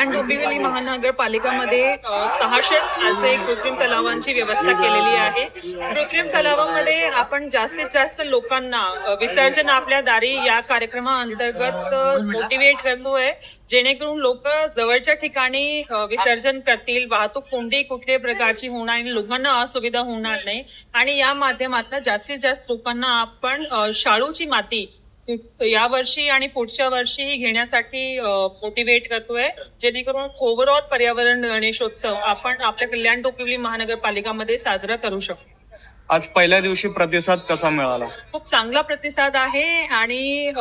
कल्याण डोंबिवली महानगरपालिकामध्ये सहाशे असे कृत्रिम तलावांची व्यवस्था केलेली आहे. कृत्रिम तलावामध्ये आपण जास्तीत जास्त लोकांना विसर्जन आपल्या दारी या कार्यक्रमाअंतर्गत मोटिवेट करतोय. जेणेकरून लोक जवळच्या ठिकाणी विसर्जन करतील. वाहतूक कोणतीही कुठल्याही प्रकारची होणार आणि लोकांना असुविधा होणार नाही. आणि या माध्यमातून जास्तीत जास्त लोकांना आपण शाळूची माती या वर्षी आणि पुढच्या वर्षी घेण्यासाठी मोटिवेट करतोय. जेणेकरून ओव्हरऑल पर्यावरण गणेशोत्सव आपण आपल्या कल्याण डोंबिवली महानगरपालिकामध्ये साजरा करू शकतो आज पहिल्या दिवशी प्रतिसाद कसा मिळाला? खूप चांगला प्रतिसाद आहे आणि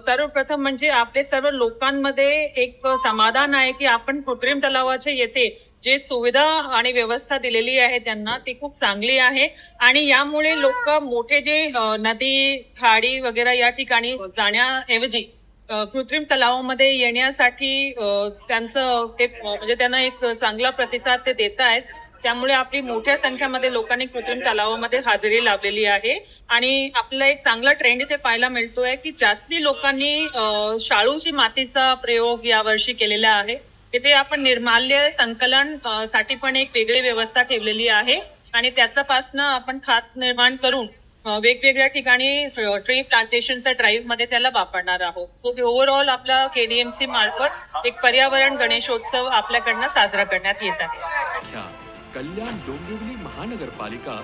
सर्वप्रथम म्हणजे आपले सर्व लोकांमध्ये एक समाधान आहे की आपण कृत्रिम तलावाचे येथे जे सुविधा आणि व्यवस्था दिलेली आहे त्यांना ती खूप चांगली आहे. आणि यामुळे लोक मोठे जे नदी खाडी वगैरे या ठिकाणी जाण्याऐवजी कृत्रिम तलावामध्ये येण्यासाठी त्यांचं ते म्हणजे त्यांना एक चांगला प्रतिसाद ते देत आहेत. त्यामुळे आपली मोठ्या संख्येमध्ये लोकांनी कृत्रिम तलावामध्ये हजेरी लावलेली आहे. आणि आपला एक चांगला ट्रेंड इथे पाहायला मिळतोय की जास्ती लोकांनी शाळूची मातीचा प्रयोग यावर्षी केलेला आहे. तिथे आपण निर्माल्य संकलनसाठी पण एक वेगळी व्यवस्था ठेवलेली आहे. आणि त्याच्यापासनं आपण खात निर्माण करून वेगवेगळ्या ठिकाणी ट्री प्लांटेशनच्या ड्राईव्हमध्ये त्याला वापरणार आहोत. सो ओव्हरऑल आपला केडीएमसी मार्फत एक पर्यावरण गणेशोत्सव आपल्याकडनं साजरा करण्यात येत आहे. कल्याण डोंबिवली महानगरपालिका